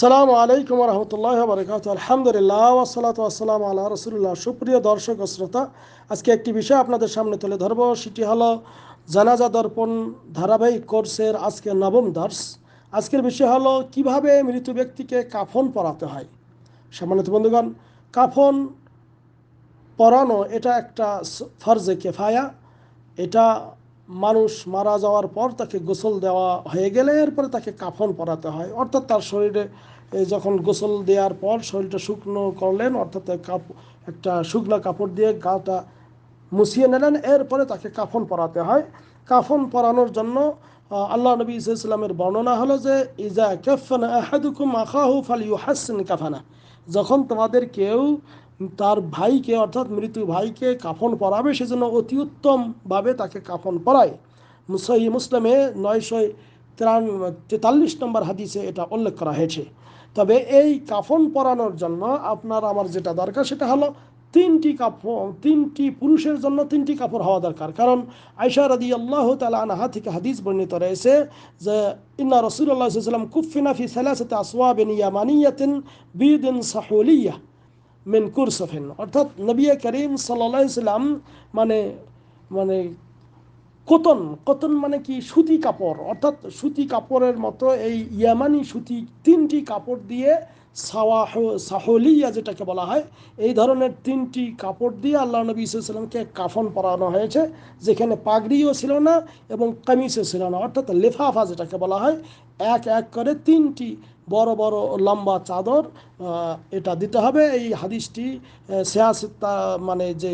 আসসালামু আলাইকুম রহমতুল্লাহ বরকাত আলহামদুলিল্লাহ ওসালাত আসসালাম আল্লাহ রসুল্লাহ সুপ্রিয় দর্শক শ্রোতা, আজকে একটি বিষয় আপনাদের সামনে তুলে ধরবো। সেটি হলো জানাজা দর্পণ ধারাবাহিক কোর্সের আজকে নবম দর্শ। আজকের বিষয় হলো কীভাবে মৃত ব্যক্তিকে কাফন পরাতে হয়। সম্মানিত বন্ধুগণ, কাফন পরানো এটা একটা ফরজে কেফায়া। এটা মানুষ মারা যাওয়ার পর তাকে গোসল দেওয়া হয়ে গেলে এরপরে তাকে কাফন পরাতে হয়। অর্থাৎ তার শরীরে যখন গোসল দেওয়ার পর শরীরটা শুকনো করলেন, অর্থাৎ কাপ, একটা শুকনো কাপড় দিয়ে গাটা মুছিয়ে নিলেন, এরপরে তাকে কাফন পরাতে হয়। কাফন পরানোর জন্য আল্লাহ নবী ইসলামের বর্ণনা হলো যে ইজা কাফানা আহাদুকুম আখাহু ফাল ইউহাসিন কাফানা। যখন তোমাদের কেউ তার ভাইকে, অর্থাৎ মৃত্যু ভাইকে কাফন পরাবে, সেজন্য অতি উত্তমভাবে তাকে কাফন পরায়। সহি মুসলিমে নয়শো তেরান, তেতাল্লিশ নম্বর হাদিসে এটা উল্লেখ করা হয়েছে। তবে এই কাফন পরানোর জন্য আপনার আমার যেটা দরকার, সেটা হলো তিনটি কাপড় তিনটি পুরুষের জন্য তিনটি কাপড় হওয়া দরকার। কারণ আয়সা রাদি আল্লাহ তালা আনাহা থেকে হাদিস বর্ণিত রয়েছে যে, ইন্না রসুল্লাহ সাল্লাম কুফিনা ফি সালাসাতে আসওয়াবিন ইয়ামানিয়াতিন বিদিন সাহুলিয়া। মিন কুরসফেন। অর্থাৎ নবিয়া করিম সাল্লা সাল্লাম মানে মানে কতন কতন মানে কি? সুতি কাপড়। অর্থাৎ সুতি কাপড়ের মতো এই ইয়ামানি সুতি তিনটি কাপড় দিয়ে সাওয়াহ, সাহলিয়া যেটাকে বলা হয়, এই ধরনের তিনটি কাপড় দিয়ে আল্লাহ নবী সাল্লামকে কাফন পরানো হয়েছে, যেখানে পাগড়িও ছিল না এবং কামিজও ছিল না। অর্থাৎ লেফাফা যেটাকে বলা হয়, এক এক করে তিনটি বড় বড় লম্বা চাদর এটা দিতে হবে। এই হাদিসটি সেহাসিত্তা মানে যে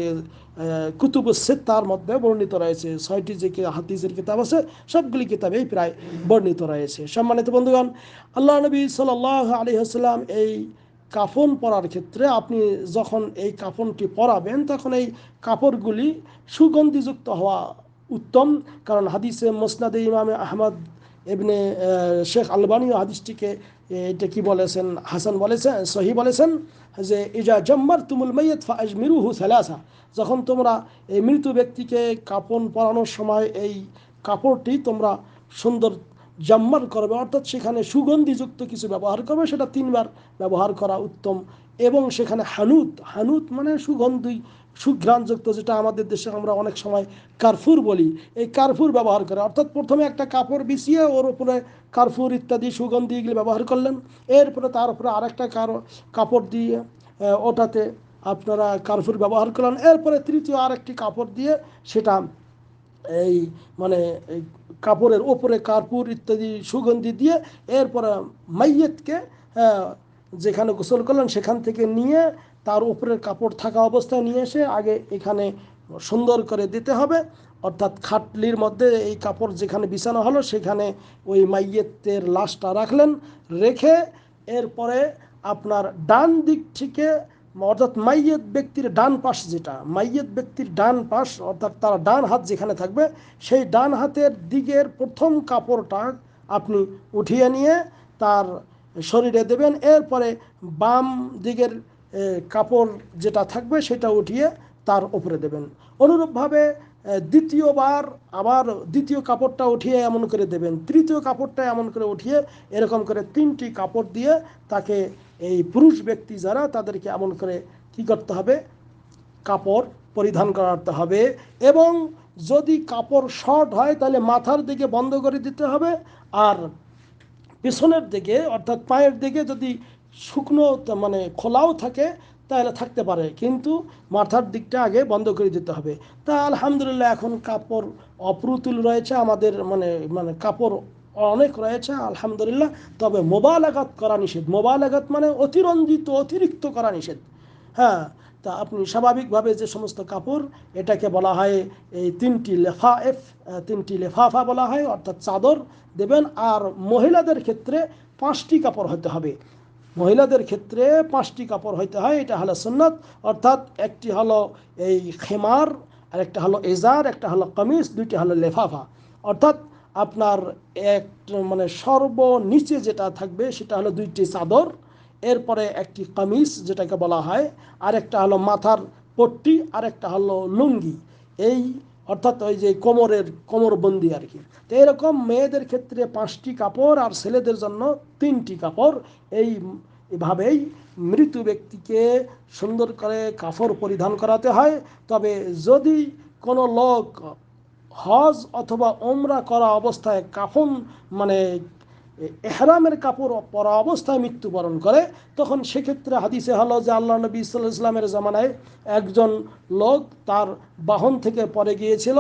কুতুব সেত্তার মধ্যে বর্ণিত রয়েছে। ছয়টি যে হাদিসের কিতাব আছে, সবগুলি কিতাবেই প্রায় বর্ণিত রয়েছে। সম্মানিত বন্ধুগণ, আল্লাহ নবী সাল আলী হাসলাম এই কাফন পরার ক্ষেত্রে আপনি যখন এই কাফনটি পরাবেন, তখন এই কাপড়গুলি সুগন্ধিযুক্ত হওয়া উত্তম। কারণ হাদিসে মোসনাদে ইমামে আহমদ এমনি শেখ আলবানী হাদিসটিকে এটা কি বলেছেন? হাসান বলেছেন, সহি বলেছেন যে, ইজা জম্মার তুমুল মাইয়ত ফাজ মিরুহু সালাসা। যখন তোমরা এই মৃত ব্যক্তিকে কাপন পরানোর সময় এই কাপড়টি তোমরা সুন্দর জাম্মার করবে, অর্থাৎ সেখানে সুগন্ধিযুক্ত কিছু ব্যবহার করবে, সেটা তিনবার ব্যবহার করা উত্তম। এবং সেখানে হানুত হানুত মানে সুগন্ধি, সুঘ্রাণযুক্ত, যেটা আমাদের দেশে আমরা অনেক সময় কার্ফুর বলি। এই কার্ফুর ব্যবহার করে, অর্থাৎ প্রথমে একটা কাপড় বিছিয়ে ওর উপরে কার্ফুর ইত্যাদি, সুগন্ধি এগুলি ব্যবহার করলেন। এরপরে তার উপরে আরেকটা কারও, কাপড় দিয়ে ওটাতে আপনারা কার্ফুর ব্যবহার করলেন। এরপরে তৃতীয় আরেকটি কাপড় দিয়ে সেটা এই মানে কাপড়ের ওপরে কার্পুর ইত্যাদি সুগন্ধি দিয়ে এরপরে মাইয়েতকে যেখানে গোসল করলেন সেখান থেকে নিয়ে তার উপরের কাপড় থাকা অবস্থায় নিয়ে এসে আগে এখানে সুন্দর করে দিতে হবে। অর্থাৎ খাটলির মধ্যে এই কাপড় যেখানে বিছানো হলো সেখানে ওই মাইয়েতের লাশটা রাখলেন, রেখে এরপরে আপনার ডান দিক থেকে অর্থাৎ মাইয়েত ব্যক্তির ডান পাশ যেটা, মাইয়েত ব্যক্তির ডান পাশ, অর্থাৎ তার ডান হাত যেখানে থাকবে, সেই ডান হাতের দিকের প্রথম কাপড়টা আপনি উঠিয়ে নিয়ে তার শরীরে দেবেন। এরপরে বাম দিকের কাপড় যেটা থাকবে সেটা উঠিয়ে তার উপরে দেবেন। অনুরূপভাবে দ্বিতীয়বার আবার দ্বিতীয় কাপড়টা উঠিয়ে এমন করে দেবেন। তৃতীয় কাপড়টা এমন করে উঠিয়ে এরকম করে তিনটি কাপড় দিয়ে তাকে এই পুরুষ ব্যক্তি যারা, তাদেরকে এমন করে কি করতে হবে? কাপড় পরিধান করাতে হবে এবং যদি কাপড় শর্ট হয়, তাহলে মাথার দিকে বন্ধ করে দিতে হবে আর পেছনের দিকে, অর্থাৎ পায়ের দিকে যদি শুকনো মানে খোলাও থাকে তাহলে থাকতে পারে। কিন্তু মাথার দিকটা আগে বন্ধ করে দিতে হবে। তা আলহামদুলিল্লাহ এখন কাপড় অপ্রতুল রয়েছে আমাদের মানে মানে কাপড় অনেক রয়েছে, আলহামদুলিল্লাহ। তবে মোবালাগাত করা নিষেধ। মোবালাগাত মানে অতিরঞ্জিত, অতিরিক্ত করা নিষেধ। হ্যাঁ তা আপনি স্বাভাবিকভাবে যে সমস্ত কাপড়, এটাকে বলা হয় এই তিনটি লেফা এফ তিনটি লেফাফা বলা হয়, অর্থাৎ চাদর দেবেন। আর মহিলাদের ক্ষেত্রে পাঁচটি কাপড় হতে হবে। মহিলাদের ক্ষেত্রে পাঁচটি কাপড় হইতে হয়, এটা হলো সুন্নত, অর্থাৎ একটি হলো এই খেমার আর একটা হলো এজার, একটা হলো কামিজ, দুইটি হলো লেফাফা। অর্থাৎ আপনার এক মানে সর্বনিচে যেটা থাকবে সেটা হলো দুইটি চাদর, এরপরে একটি কামিজ যেটাকে বলা হয় আর একটা হলো মাথার পট্টি আর একটা হলো লুঙ্গি। এই অর্থাৎ ওই যে কোমরের, কোমরবন্দি আর কি। তো এরকম মেয়েদের ক্ষেত্রে পাঁচটি কাপড় আর ছেলেদের জন্য তিনটি কাপড়। এই, এভাবেই মৃত ব্যক্তিকে সুন্দর করে কাপড় পরিধান করাতে হয়। তবে যদি কোনো লোক হজ অথবা ওমরা করা অবস্থায় কাফন মানে এহরামের কাপড় পরা অবস্থায় মৃত্যুবরণ করে, তখন সেক্ষেত্রে হাদিসে হলো যে আল্লাহ নবী ইসলাম ইসলামের জামানায় একজন লোক তার বাহন থেকে পরে গিয়েছিল।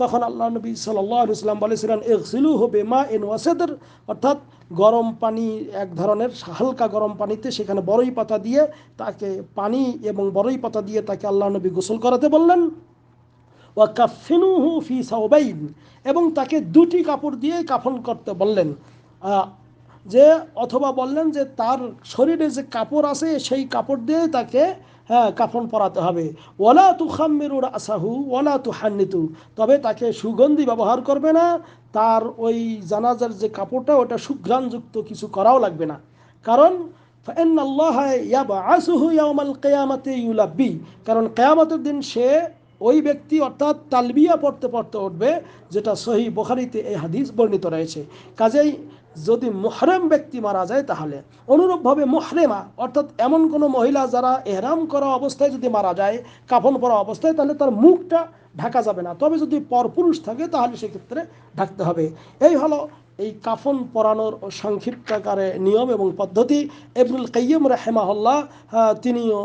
তখন আল্লাহ নবী সাল্লাহ ইসলাম বলেছিলেন এক্সিলু হবে মা এন ওয়াসেদের। অর্থাৎ গরম পানি, এক ধরনের হালকা গরম পানিতে সেখানে বড়ই পাতা দিয়ে তাকে পানি এবং বড়ই পাতা দিয়ে তাকে আল্লাহ নবী গোসল করাতে বললেন। ওয়াকাফিনুহু ফি সাউবাইন এবং তাকে দুটি কাপড় দিয়ে কাফন করতে বললেন। যে অথবা বললেন যে তার শরীরে যে কাপড় আছে, সেই কাপড় দিয়ে তাকে হ্যাঁ কাফন পরাতে হবে। ওলা তু খাম্মিরুর আসাহু ওলা তু হান্নিতু তবে তাকে সুগন্ধি ব্যবহার করবে না। তার ওই জানাজার যে কাপড়টা, ওটা সুঘ্রাণযুক্ত কিছু করাও লাগবে না। কারণ কারণ কেয়ামতের দিন সে ওই ব্যক্তি অর্থাৎ তালবিয়া পড়তে পড়তে উঠবে, যেটা সহি বোখারিতে এই হাদিস বর্ণিত রয়েছে। কাজেই যদি মুহরেম ব্যক্তি মারা যায় তাহলে, অনুরূপভাবে মুহরেমা, অর্থাৎ এমন কোনো মহিলা যারা এহরাম করা অবস্থায় যদি মারা যায়, কাফন পরা অবস্থায়, তাহলে তার মুখটা ঢাকা যাবে না। তবে যদি পরপুরুষ থাকে, তাহলে সেক্ষেত্রে ঢাকতে হবে। এই হলো এই কাফন পরানোর সংক্ষিপ্ত আকারে নিয়ম এবং পদ্ধতি। ইবনুল কাইয়িম রাহেমাহুল্লাহ তিনিও